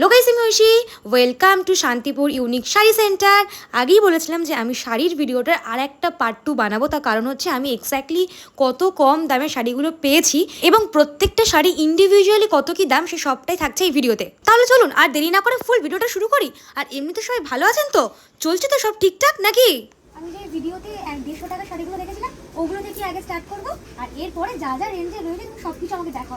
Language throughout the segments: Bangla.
হ্যালো গাইস আমি Aishi welcome to Shantipur unique sari centre আগেই বলেছিলাম যে আমি শাড়ির ভিডিওটার আর একটা পার্ট টু বানাবো তার কারণ হচ্ছে আমি এক্স্যাক্টলি কত কম দামে শাড়িগুলো পেয়েছি এবং প্রত্যেকটা শাড়ি ইন্ডিভিজুয়ালি কত কি দাম সে সবটাই থাকছে এই ভিডিওতে তাহলে চলুন আর দেরি না করে ফুল ভিডিওটা শুরু করি আর এমনিতে সবাই ভালো আছেন তো চলছে তো সব ঠিকঠাক নাকি আমি যে ভিডিওতে দেড়শো টাকা শাড়িগুলো দেখেছিলাম ওগুলো থেকে আগে স্টার্ট করব আর এরপরে যা যা রেঞ্জে রয়েছে সব কিছু আমাকে দেখো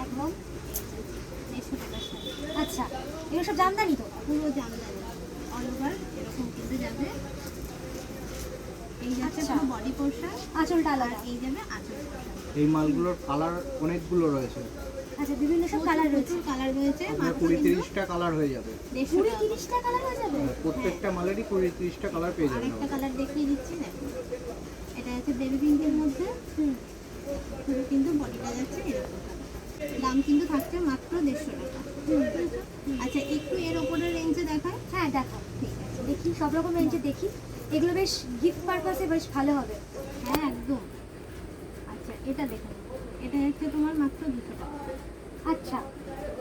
একদম আচ্ছা এগুলো সব জামদানি তো? পুরো জামদানি। অল ওভার এরকম কিন্তু যাবে। এই যাচ্ছে আচ্ছা। পুরো বডি পোর্শন আঁচলটা আলাদা। এই যাবে আঁচল এই মালগুলোর কালার অনেকগুলো রয়েছে। আচ্ছা বিভিন্ন সব কালার রয়েছে। কালার রয়েছে। আপনার কুড়ি কিন্তু তিরিশটা কালার হয়ে যাবে। কুড়ি তিরিশটা কালার হয়ে যাবে? হ্যাঁ, প্রত্যেকটা মালেরই কুড়ি তিরিশটা কালার পেয়ে যাবেন আরেকটা কালার দেখিয়ে দিচ্ছি দেখো। এটা হচ্ছে বেবি পিঙ্কের মধ্যে। হুম। কিন্তু বডিটা যাচ্ছে এরকম। দাম কিন্তু থাকছে মাত্র দেড়শো টাকা। আচ্ছা একটু এর ওপরের রেঞ্জে দেখায় হ্যাঁ দেখো ঠিক আছে। দেখি সব রকম রেঞ্জে দেখি। এগুলো বেশ গিফট পারপাসে বেশ ভালো হবে। হ্যাঁ একদম। আচ্ছা এটা দেখো। এটা হচ্ছে তোমার মাত্র দুশো টাকা। আচ্ছা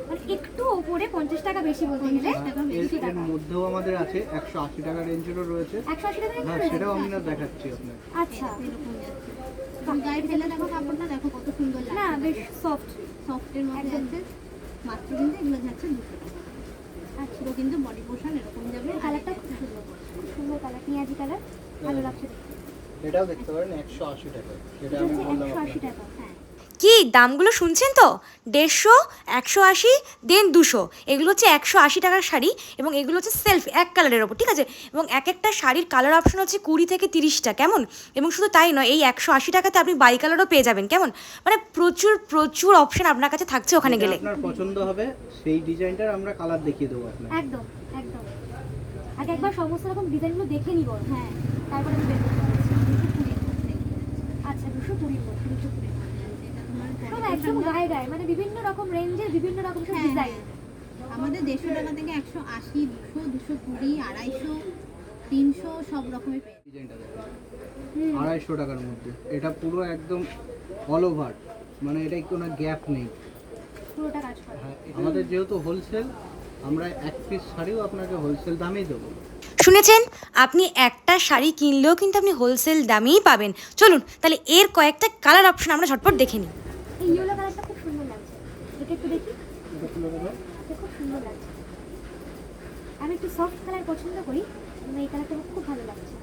মানে একটু ওপরে পঞ্চাশ টাকা বেশি বলতে গেলে এর মধ্যেও আমাদের আছে একশো আশি টাকা রেঞ্জেরও রয়েছে। একশো আশি টাকা হ্যাঁ সেটাও আমি না দেখাচ্ছি আপনার আচ্ছা। এরকম গায়ে ফেলে দেখো কাপড়টা দেখো কত সুন্দর না বেশ সফট সফটের মধ্যে আছে মাত্র কিন্তু এগুলো যাচ্ছে দুশো টাকা আচ্ছা পুরো কিন্তু বডি পোর্শন এরকম যাবে। কালারটা খুব সুন্দর। খুব সুন্দর কালার পেঁয়াজি কালার ভালো লাগছে এটাও দেখতে পারেন একশো আশি টাকা। এটা আমি বললাম একশো আশি টাকা হ্যাঁ। কি দামগুলো শুনছেন তো? দেড়শো একশো আশি দেন দুশো। এগুলো হচ্ছে একশো আশি টাকার শাড়ি এবং এগুলো হচ্ছে সেলফ এক কালারের ওপর ঠিক আছে? এবং এক একটা শাড়ির কালার অপশন হচ্ছে কুড়ি থেকে তিরিশটা কেমন? এবং শুধু তাই নয় এই একশো আশি টাকাতে আপনি বাই কালারও পেয়ে যাবেন কেমন? মানে প্রচুর প্রচুর অপশন আপনার কাছে থাকছে ওখানে গেলে। আপনার পছন্দ হবে সেই ডিজাইনটার আমরা কালার দেখিয়ে দেবো আপনাকে। একদম একদম। আগে একবার সমস্ত রকম ডিজাইনগুলো দেখে নিব। হ্যাঁ তারপরে আমি বের করতে আচ্ছা দুশো কুড়ির মধ্যে দুশো কুড়ির মধ্যে আছে। এটা তোমার সব body একদম গায়ে গায়ে মানে বিভিন্ন রকম রেঞ্জের বিভিন্ন রকম সব হ্যাঁ, ডিজাইন হ্যাঁ। আমাদের দেড়শো টাকা থেকে একশো আশি দুশো দুশো কুড়ি আড়াইশো তিনশো সব রকমের আড়াইশো টাকার মধ্যে। এটা পুরো একদম অল ওভার মানে এটা কোনো গ্যাপ নেই। পুরোটা কাজ করা। হ্যাঁ, আমাদের যেহেতু হোলসেল আমরা এক পিস শাড়িও আপনাকে হোলসেল দামেই দেবো। শুনেছেন? আপনি একটা শাড়ি কিনলেও কিন্তু আপনি হোলসেল দামেই পাবেন। চলুন তাহলে এর কয়েকটা কালার অপশন আমরা ঝটপট দেখে নিই। ইয়েলো কালারটা খুব সুন্দর লাগছে। এটা একটু দেখি। খুব সুন্দর লাগছে। আমি একটু সফট কালার পছন্দ করি এই কালারটা খুব ভালো লাগছে।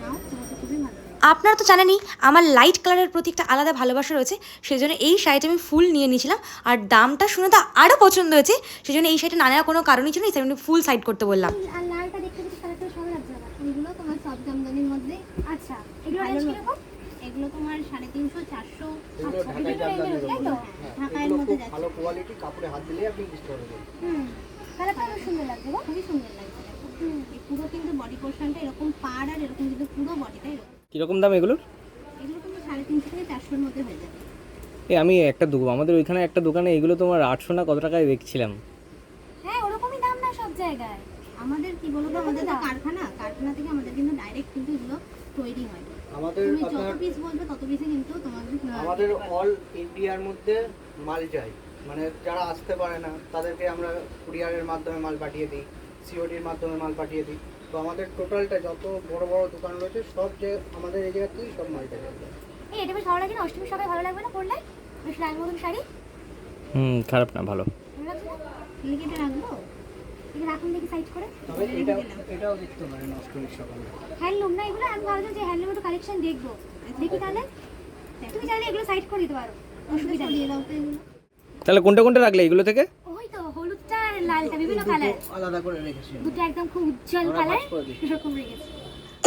নাও তোমাকে খুবই ভালো আপনারা তো জানেনই আমার লাইট কালারের প্রতি একটা আলাদা ভালোবাসা রয়েছে সেই জন্য এই শাড়িটা আমি ফুল নিয়ে নিয়েছিলাম। আর দামটা শুনে তো আরও পছন্দ হয়েছে সেই জন্য এই শাড়িটা নানা কোনো কারণই ছিল না এই শাড়িটা আমি ফুল সাইড করতে বললাম। এই আর লালটা দেখতে দেখতে কালারটা ভালো লাগছে এগুলো তোমার সব জামদানির মধ্যে। আচ্ছা এগুলো লাগবে। এগুলো তোমার সাড়ে তিনশো চারশো। তাই তো? হ্যাঁ, মধ্যে ভালো কোয়ালিটি কাপড়ে হাত দিলেই আপনি বুঝতে পারবেন হুম আমার সুন্দর লাগছে গো খুবই সুন্দর এই পুরো কিন্তু বডি পোর্শনটা এরকম পাড় আর এরকম কিন্তু পুরো বডিটা এরকম। কীরকম দাম এগুলোর? এগুলো কিন্তু সাড়ে তিনশো থেকে চারশোর মধ্যে হয়ে যাবে। এ আমি একটা দোকান আমাদের ওইখানে একটা দোকানে এগুলো তোমার আটশো না কত টাকায় দেখছিলাম। হ্যাঁ ওরকমই দাম না সব জায়গায়। আমাদের কি বলব আমাদের তো কারখানা কারখানা থেকে ডাইরেক্ট কিন্তু এগুলো তৈরি হয়। আমাদের তুমি যত পিস বলবে তত পিসে কিন্তু তোমাদের আমাদের অল ইন্ডিয়ার মধ্যে মাল যায়। মানে যারা আসতে পারে না তাদেরকে আমরা কুরিয়ারের মাধ্যমে মাল পাঠিয়ে দিই সিওডির মাধ্যমে মাল পাঠিয়ে দিই। তো আমাদের টোটালটা যত বড় বড় দোকান রয়েছে সব যে আমাদের এই জায়গা থেকেই সব মালটা যায়। এই এটা বেশ ভালো লাগে না? অষ্টমীর সবাই ভালো লাগবে না পরলে বেশ লাল মতন শাড়ি? হুম খারাপ না ভালো। লিখেটে রাখব? এগুলো রাখুন দেখি সাইড করে। তবে এটাও এটাও দেখতে পারেন অষ্টমীর সকালে। হ্যান্ডলুম না এগুলো আমি যে হ্যান্ডলুম একটু কালেকশন দেখব। দেখি তাহলে। তুমি চাইলে এগুলো সাইড করে দিতে পারো। অসুবিধা দিয়ে দাও তাহলে কোনটা কোনটা রাখলে এগুলো থেকে? ওই তো হলুদটা আর লালটা বিভিন্ন কালার আলাদা করে রেখেছি দুটো একদম খুব উজ্জ্বল কালার। এরকম রেখেছি।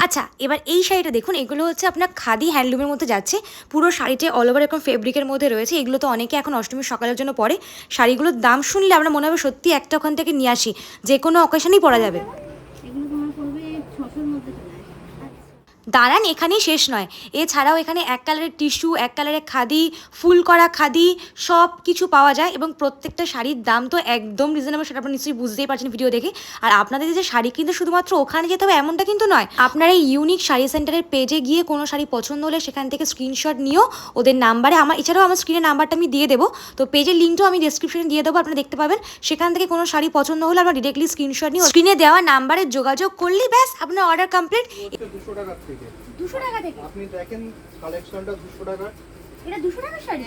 আচ্ছা এবার এই শাড়িটা দেখুন, এগুলো হচ্ছে আপনার খাদি হ্যান্ডলুমের মধ্যে যাচ্ছে। পুরো শাড়িটা অল ওভার এরকম ফেব্রিকের মধ্যে রয়েছে। এগুলো তো অনেকে এখন অষ্টমীর সকালের জন্য পরে। শাড়িগুলোর দাম শুনলে আমরা মনে হবে সত্যি একটা ওখান থেকে নিয়ে আসি। যে কোনো অকেশনেই পরা যাবে। দাঁড়ান, এখানেই শেষ নয়। এছাড়াও এখানে এক কালারের টিস্যু, এক কালারের খাদি ফুল করা খাদি, সব কিছু পাওয়া যায় এবং প্রত্যেকটা শাড়ির দাম তো একদম রিজনেবল সেটা আপনারা নিশ্চয়ই বুঝতেই পারছেন ভিডিও দেখে। আর আপনাদের যে শাড়ি কিনতে শুধুমাত্র ওখানে যেতে হবে এমনটা কিন্তু নয়, আপনারা এই ইউনিক শাড়ি সেন্টারের পেজে গিয়ে কোনো শাড়ি পছন্দ হলে সেখান থেকে স্ক্রিনশট নিয়েও ওদের নাম্বারে আমার, এছাড়াও আমার স্ক্রিনের নাম্বারটা আমি দিয়ে দেবো। তো পেজের লিঙ্কটাও আমি ডিসক্রিপশনে দিয়ে দেবো, আপনারা দেখতে পাবেন। সেখান থেকে কোনো শাড়ি পছন্দ হলে আপনারা ডিরেক্টলি স্ক্রিনশট নিয়ে স্ক্রিনে দেওয়া নাম্বারে যোগাযোগ করলেই ব্যাস, আপনার অর্ডার কমপ্লিট টাকার থেকে। 200 টাকা থেকে। আপনি দেখেন কালেকশনটা 200 টাকার শাড়ি?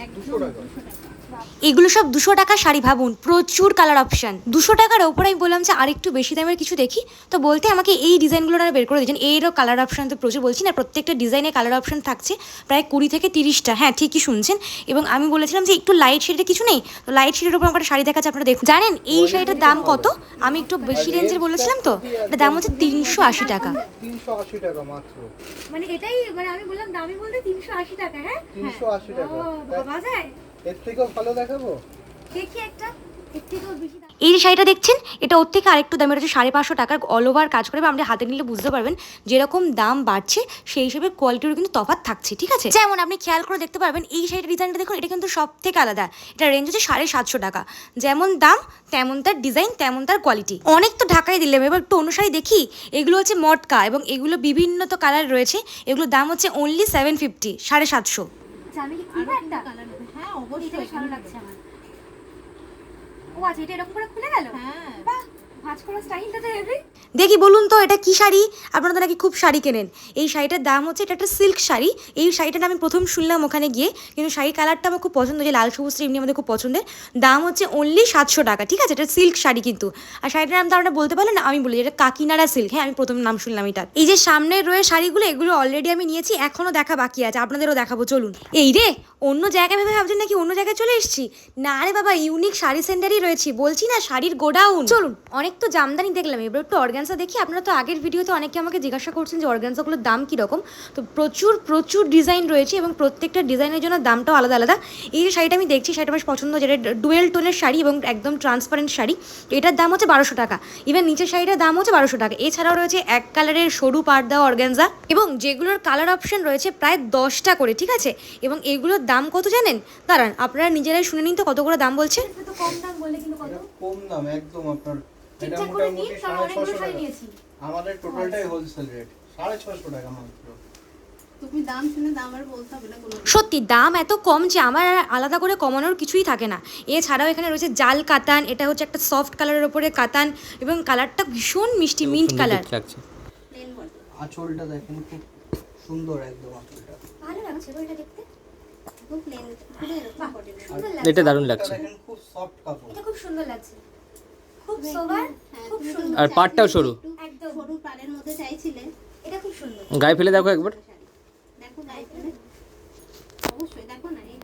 এগুলো সব দুশো টাকা শাড়ি ভাবুন প্রচুর কালার অপশন দুশো টাকার ওপরে আমি বললাম যে আরেকটু বেশি দামের কিছু দেখি। তো বলতে আমাকে এই ডিজাইনগুলো ওনারা বের করে দিয়েছেন। এরও কালার অপশন তো প্রচুর বলছি না প্রত্যেকটা ডিজাইনে কালার অপশন থাকছে। প্রায় কুড়ি থেকে তিরিশটা। হ্যাঁ ঠিকই শুনছেন। এবং আমি বলেছিলাম যে একটু লাইট শেডের কিছু নেই। তো লাইট শেডের উপর আমার একটা শাড়ি দেখাচ্ছে আপনারা দেখুন। জানেন এই শাড়িটার দাম কত? আমি একটু বেশি রেঞ্জের বলেছিলাম তো। এটার দাম হচ্ছে তিনশো আশি টাকা। তিনশো আশি টাকা মাত্র। মানে এটাই মানে আমি বললাম দামি বলতে তিনশো আশি টাকা হ্যাঁ? তিনশো আশি টাকা। এর থেকেও ভালো দেখাবো? দেখি একটা। এই যে শাড়িটা দেখছেন এটা ওর থেকে আরেকটু দামের হচ্ছে সাড়ে পাঁচশো টাকার অল ওভার কাজ করে বা আপনি হাতে নিলে বুঝতে পারবেন যেরকম দাম বাড়ছে সেই হিসেবে কোয়ালিটিরও কিন্তু তফাত থাকছে ঠিক আছে? যেমন আপনি খেয়াল করে দেখতে পারবেন এই শাড়িটার ডিজাইনটা দেখুন এটা কিন্তু সব থেকে আলাদা। এটা রেঞ্জ হচ্ছে সাড়ে সাতশো টাকা। যেমন দাম তেমন তার ডিজাইন তেমন তার কোয়ালিটি অনেক তো ঢাকায় দিলাম এবার একটু অন্য শাড়ি দেখি এগুলো হচ্ছে মটকা এবং এগুলো বিভিন্ন তো কালার রয়েছে এগুলোর দাম হচ্ছে অনলি সেভেন ফিফটি সাড়ে সাতশো। আচ্ছা, আমি কি খুলবো একটা? হ্যাঁ অবশ্যই ভালো লাগছে আমার। ও আচ্ছা এটা এরকম করে খুলে গেল? হ্যাঁ। বাহ! দেখি, বলুন তো, এটা কি শাড়ি? আপনারা নাকি খুব শাড়ি কেনেন। এই শাড়িটার দাম হচ্ছে, এটা একটা সিল্ক শাড়ি। এই শাড়িটা আমি প্রথম শুনলাম ওখানে গিয়ে, কিন্তু শাড়ির কালারটা আমার খুব পছন্দ, যে লাল সবুজটা এমনি আমাদের খুব পছন্দের। দাম হচ্ছে অনলি সাতশো টাকা, ঠিক আছে? এটা সিল্ক শাড়ি কিন্তু। আর শাড়িটার নাম তো আপনারা বলতে পারলেন আমি বলি, এটা কাকিনাড়া সিল্ক হ্যাঁ আমি প্রথম নাম শুনলাম এটা। এই যে সামনের রয়ে শাড়িগুলো, এগুলো অলরেডি আমি নিয়েছি এখনও দেখা বাকি আছে, আপনাদেরও দেখাবো, চলুন। এই রে, অন্য জায়গায় ভেবে ভাবছেন নাকি অন্য জায়গায় চলে এসেছি? না রে বাবা ইউনিক শাড়ি সেন্টারই রয়েছি, বলছি না, শাড়ির গোডাউন। চলুন, অনেক তো জামদানি দেখলাম এবার একটু অর্গানসা দেখি। আপনারা তো আগের ভিডিওতে অনেকে আমাকে জিজ্ঞাসা করছেন যে অর্গানসাগুলোর দাম কীরকম। তো প্রচুর প্রচুর ডিজাইন রয়েছে এবং প্রত্যেকটা ডিজাইনের জন্য দামটাও আলাদা আলাদা। এই যে শাড়িটা আমি দেখছি শাড়িটা বেশ পছন্দ যেটা ডুয়েল টোনের শাড়ি এবং একদম ট্রান্সপারেন্ট শাড়ি। এটার দাম হচ্ছে বারোশো টাকা। ইভেন নিচের শাড়িটার দাম হচ্ছে বারোশো টাকা। এছাড়াও রয়েছে এক কালারের সরু পাড় দেওয়া অর্গানজা এবং যেগুলোর কালার অপশন রয়েছে প্রায় দশটা করে ঠিক আছে? এবং এগুলোর দাম কত জানেন? দাঁড়ান আপনারা নিজেরাই শুনে নিন তো কত করে দাম বলছে। কম দাম বললে কিন্তু কত? কম দাম একদম আপনার এটা ঠিকঠাক করে নিন মোটামুটি কারণ সাড়ে অনেকগুলো ছশো শাড়ি টাকা। নিয়েছি। আমাদের টোটালটাই হোলসেল রেট সাড়ে ছশো টাকা মাত্র। তুমি দাম শুনে দাম আর বলতে হবে না কোনো সত্যি দাম এত কম যে আমার আর আলাদা করে কমানোর কিছুই থাকে না। এছাড়াও এখানে রয়েছে জাল কাতান এটা হচ্ছে একটা সফট কালারের ওপরে কাতান এবং কালারটা ভীষণ মিষ্টি মিন্ট কালার লাগছে। আঁচলটা দেখেন খুব সুন্দর একদম আঁচলটা। ভালো লাগছে দেখতে। খুব প্লেন পুরো সুন্দর লাগছে। এটা দারুণ লাগছে। খুব সফট কাপড়। এটা খুব সুন্দর লাগছে। খুব সোবার হ্যাঁ আর পাটটাও সরু। একদম। সরু পাড়ের মধ্যে চাইছিলে এটা খুব সুন্দর। গায়ে ফেলে দেখো একবার। দেখো গায়ে ফেলে। অবশ্যই দেখো না এই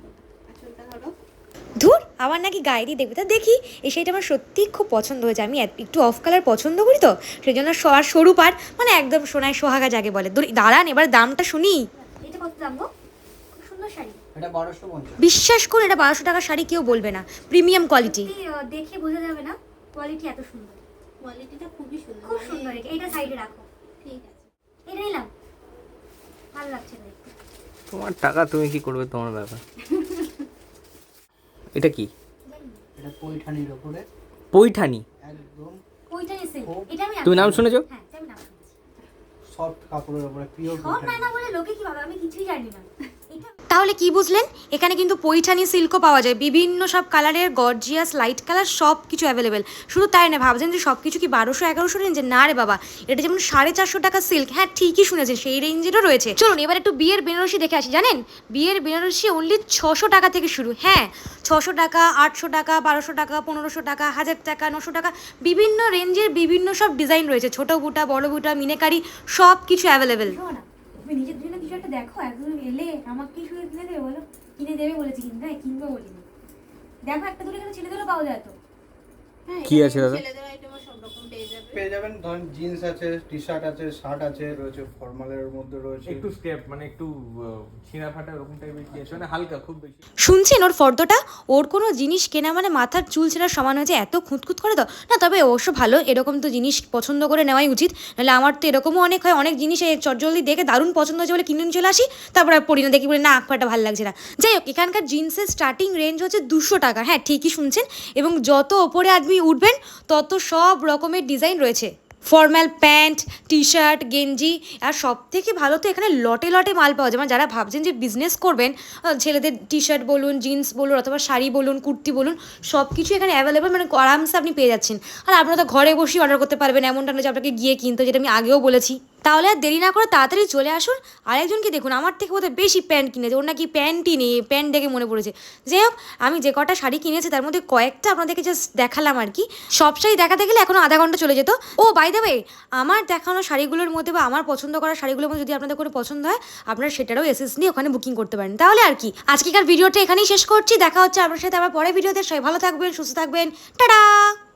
আঁচলটা ধরো। ধুর আমার নাকি গায়ে দিয়ে দেখবে। তা দেখি এই শাড়িটা আমার সত্যিই খুব পছন্দ হয়েছে। আমি এত- একটু অফ কালার পছন্দ করি তো সেই জন্য স- আর সরু পার মানে একদম সোনায় সোহাগা যাকে বলে। দাঁড়ান এবার দামটা শুনি। এটা কত দাম গো? খুব সুন্দর শাড়ি। এটা বারোশো পঞ্চাশ। বিশ্বাস করুন এটা বারোশো টাকার শাড়ি কেউ বলবে না। প্রিমিয়াম কোয়ালিটি দেখে বোঝা যাবে না। কোয়ালিটি এত সুন্দর। কোয়ালিটিটা খুবই সুন্দর। খুব মানে- সুন্দর এটা এটা সাইডে রাখো। ঠিক আছে। এটা নিলাম। ভালো লাগছে না তোমার টাকা তুমি কি করবে তোমার ব্যাপার। এটা কি? এটা পৈঠানির ওপরে। পৈঠানি? একদম নিছে খুব- এটা আমি তুমি নাম শুনেছো? হ্যাঁ আমি নাম শুনেছি। সফট কাপড়ের ওপরে পিওর সব না না বলে লোকে কি ভাবে? আমি কিছুই জানি না। তাহলে কি বুঝলেন? এখানে কিন্তু পৈঠানি সিল্কও পাওয়া যায়। বিভিন্ন সব কালারের গর্জিয়াস লাইট কালার সব কিছু অ্যাভেলেবেল শুধু তাই না ভাবছেন যে সব কিছু কি বারোশো, এগারোশো রেঞ্জে না রে বাবা, এটা যেমন সাড়ে চারশো টাকা সিল্ক হ্যাঁ ঠিকই শুনেছেন, সেই রেঞ্জেরও রয়েছে। চলুন, এবার একটু বিয়ের বেনারসি দেখে আসি, জানেন? বিয়ের বেনারসি অনলি ছশো টাকা থেকে শুরু। হ্যাঁ ছশো টাকা, আটশো টাকা, বারোশো টাকা, পনেরোশো টাকা, হাজার টাকা, নশো টাকা, বিভিন্ন রেঞ্জের বিভিন্ন সব ডিজাইন রয়েছে। ছোটো বুটা, বড় বুটা, মিনেকারি সব কিছু অ্যাভেলেবেল তুমি নিজের জন্য কিছু একটা দেখো একদম এলে আমাকে কিছু কিনে দেবে বলো? কিনে দেবে বলেছি কিন্তু হ্যাঁ কিনবে বলিনি। দেখো, একটা দুটো ছেলে ছেলেদেরও পাওয়া যায় তো। কি আছে দাদা? ছেলেদের আইটেমও সব রকম পেয়ে যাবে। পেয়ে যাবেন ধরেন জিন্স আছে টি শার্ট আছে শার্ট আছে রয়েছে ফর্মালের মধ্যে রয়েছে। একটু স্টেপ মানে একটু ছিঁড়া ফাটা এরকম টাইপের কি আছে? মানে হালকা খুব বেশি। শুনছেন ওর ফর্দটা? ওর কোনো জিনিস কেনা মানে মাথার চুল ছেঁড়ার সমান হয়েছে এত খুঁতখুত করে তো? না তবে অবশ্য ভালো এরকম তো জিনিস পছন্দ করে নেওয়াই উচিত। নাহলে আমার তো এরকমও অনেক হয় অনেক জিনিস এই চটজলদি দেখে দারুণ পছন্দ হচ্ছে বলে কিনে নিয়ে চলে আসি তারপর আর পড়ি না দেখি বলে না আঁকপাটা ভালো লাগছে না। যাই হোক এখানকার জিন্সের স্টার্টিং রেঞ্জ হচ্ছে দুশো টাকা। হ্যাঁ ঠিকই শুনছেন। এবং যত ওপরে আপনি উঠবেন, তত সব রকমের ডিজাইন রয়েছে। ফর্মাল প্যান্ট টি শার্ট গেঞ্জি, আর সব থেকে ভালো তো এখানে লটে লটে মাল পাওয়া যায়। মানে যারা ভাবছেন যে বিজনেস করবেন ছেলেদের টি শার্ট বলুন জিন্স বলুন, অথবা শাড়ি বলুন, কুর্তি বলুন সব কিছু এখানে অ্যাভেলেবেল মানে আরামসে আপনি পেয়ে যাচ্ছেন। আর আপনারা তো ঘরে বসেই অর্ডার করতে পারবেন, এমনটা না যে আপনাকে গিয়ে কিনতে যেটা আমি আগেও বলেছি। তাহলে আর দেরি না করে তাড়াতাড়ি চলে আসুন। আরেকজনকে দেখুন, আমার থেকে বোধহয় বেশি প্যান্ট কিনেছে। ওর নাকি প্যান্টই নেই, প্যান্ট দেখে মনে পড়েছে। যাই হোক, আমি যে কটা শাড়ি কিনেছি, তার মধ্যে কয়েকটা আপনাদেরকে জাস্ট দেখালাম আর কি। সব শাড়ি দেখাতে গেলে এখনও আধা ঘণ্টা চলে যেত। ও বাই দেবে আমার দেখানো শাড়িগুলোর মধ্যে বা আমার পছন্দ করা শাড়িগুলোর মধ্যে যদি আপনাদের কোনো পছন্দ হয়, আপনারা সেটারও এসএস নিয়ে ওখানে বুকিং করতে পারেন। তাহলে আর কি, আজকেকার ভিডিওটা এখানেই শেষ করছি। দেখা হচ্ছে আপনার সাথে আবার পরে ভিডিওতে। সবাই ভালো থাকবেন, সুস্থ থাকবেন। টাটা!